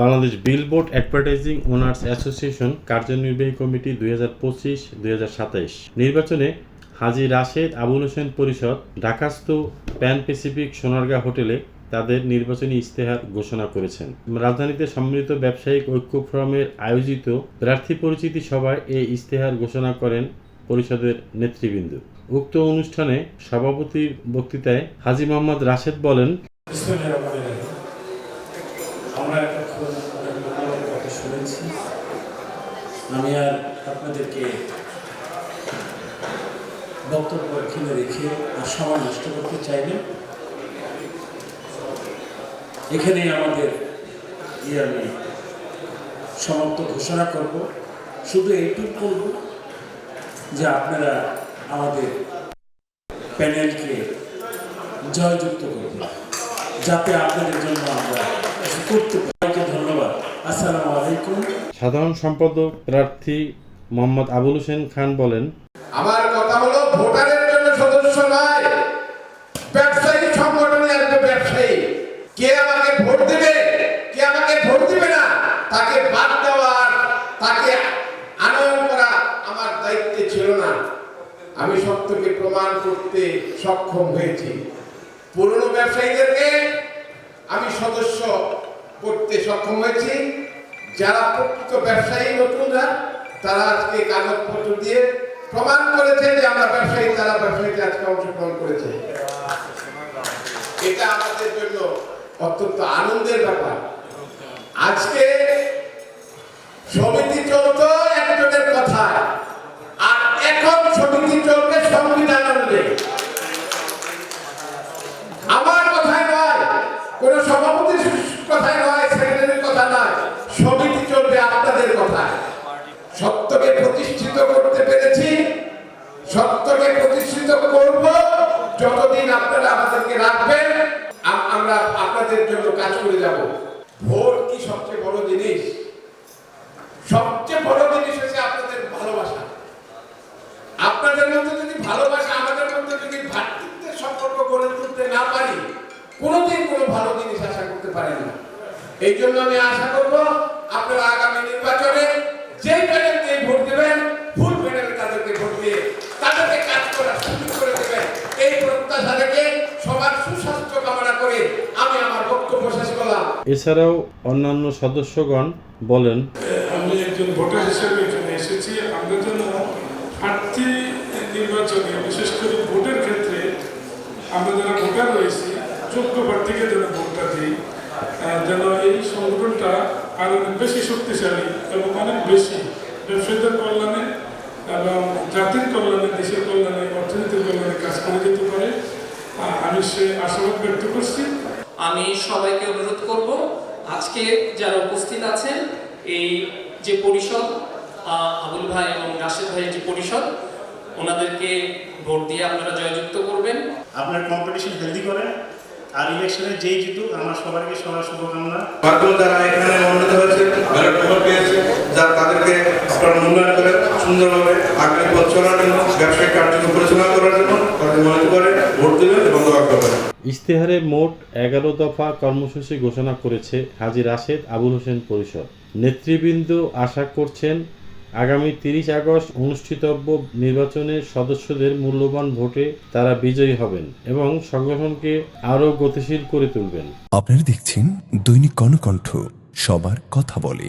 Bangladesh billboard advertising owners association কার্যনির্বাহী committee দুই হাজার পঁচিশ, দুই হাজার সাতাইশ। নির্বাচনে হাজি রাশেদ, আবুল হোসেন পরিষদ ঢাকাস্থ প্যান প্যাসিফিক সোনারগাঁ হোটেলে তাদের নির্বাচনী ইস্তেহার ঘোষণা করেছেন। রাজধানীতে সম্মিলিত ব্যবসায়িক ঐক্য ফোরামের আয়োজিত প্রার্থী পরিচিতি সভায় এই ইস্তেহার ঘোষণা করেন পরিষদের নেতৃবৃন্দ। উক্ত অনুষ্ঠানে সভাপতির বক্তৃতায় হাজি মোহাম্মদ রাশেদ বলেন বিসমিল্লাহির রহমানির রহিম। আমরা এতক্ষণ অনেক মূল্যবান কথা শুনেছি আমি আর আপনাদেরকে বক্তব্য এখানে রেখে আর সময় নষ্ট করতে চাইনি এখানেই আমাদের ইয়ে আমি সমাপ্ত ঘোষণা করব। শুধু এইটুকু করব যে আপনারা আমাদের প্যানেলকে জয়যুক্ত করবেন, যাতে আপনাদের জন্য আমরা করতে পারি। আলাইকুম। সাধারণ সম্পাদক প্রার্থী মোহাম্মদ আবুল হোসেন খান বলেন আমার কথা হলো ভোটারের জন্য সদস্য নয় ব্যবসায়ী সংগঠনে আসবে ব্যবসায়ী। কে আমাকে ভোট দিবে কে আমাকে ভোট দিবে না তাকে বাদ দেওয়ার তাকে আনয়ন করা আমার দায়িত্বে ছিল না। আমি সত্যকে প্রমাণ করতে সক্ষম হয়েছি। পুরনো ব্যবসায়ীদেরকে আমি সদস্য করতে সক্ষম হয়েছি। যারা প্রকৃত ব্যবসায়ী, নতুনরা, তারা আজকে কাগজপত্র দিয়ে প্রমাণ করেছে যে আমরা ব্যবসায়ী, তারা ব্যবসায়ীতে আজকে অংশগ্রহণ করেছে। এটা আমাদের জন্য অত্যন্ত আনন্দের ব্যাপার। আজকে সমিতি চলবে আপনাদের কথায়। সত্যকে প্রতিষ্ঠিত করতে পেরেছি। সত্যকে প্রতিষ্ঠিত করব যতদিন আপনারা আমাদেরকে রাখবেন। আমরা আপনাদের জন্য কাজ করে যাব। ভোট কি সবচেয়ে বড় জিনিস? সবচেয়ে বড় জিনিস হচ্ছে আপনাদের ভালোবাসা। আপনাদের মধ্যে যদি ভালোবাসা, আমাদের মধ্যে যদি ভ্রাতৃত্বের সম্পর্ক গড়ে তুলতে না পারি, কোনোদিন কোনো ভালো জিনিস আশা করতে পারি না। এই জন্য আমি আশা করব আপনারা আগামী নির্বাচনে যে প্যানেলকে ভোট দেবেন ফুল প্যানেলে তাদেরকে ভোট দিয়ে তাদেরকে কাজ করার সুযোগ করে দেবেন। এই প্রত্যাশা রেখে সবার সুস্বাস্থ্য কামনা করে আমি আমার বক্তব্য শেষ করলাম। এছাড়াও অন্যান্য সদস্যগণ বলেন আমি একজন ভোটার হিসেবে এখানে এসেছি। আমরা যেন প্রার্থী নির্বাচনে বিশেষ করে ভোটের ক্ষেত্রে আমরা যারা ভোটার রয়েছি যোগ্য প্রার্থীকে যেন ভোটটা দিই। যেন এই সংগঠনটা আরও বেশি শক্তিশালী এবং অনেক বেশি ব্যবসায়ীদের কল্যাণে এবং জাতির কল্যাণে দেশের কল্যাণে অর্থনীতির কল্যাণে কাজ করে যেতে পারে। আমি সে আশাবাদ ব্যক্ত করছি। আমি সবাইকে অনুরোধ করব আজকে যারা উপস্থিত আছেন এই যে পরিষদ আহ, আবুল ভাই এবং রাশেদ ভাইয়ের যে পরিষদ ওনাদেরকে ভোট দিয়ে আপনারা জয়যুক্ত করবেন। আপনার কম্পিটিশন হেলদি করে। আর ইলেকশনে যেই জিতুক আমার সবাইকে সবার শুভকামনা। মাধ্যমে যারা এখানে মনোনীত হয়েছে ব্যালট পেপার পেয়েছে যা তাদেরকে আপনারা মূল্যায়ন করে সুন্দরভাবে আগামী পথ চলার জন্য ব্যবসায়িক কার্যক্রম পরিচালনা করার জন্য তাদের মনোনীত করে ভোট দেবেন এবং দোয়া করবেন। ইশতেহারে মোট এগারো দফা কর্মসূচি ঘোষণা করেছে হাজি রাশেদ আবুল হোসেন পরিষদ। নেতৃবৃন্দ আশা করছেন আগামী তিরিশ আগস্ট অনুষ্ঠিতব্য নির্বাচনে সদস্যদের মূল্যবান ভোটে তারা বিজয়ী হবেন এবং সংগঠনকে আরও গতিশীল করে তুলবেন। আপনারা দেখছেন দৈনিক কর্ণকণ্ঠ, সবার কথা বলে।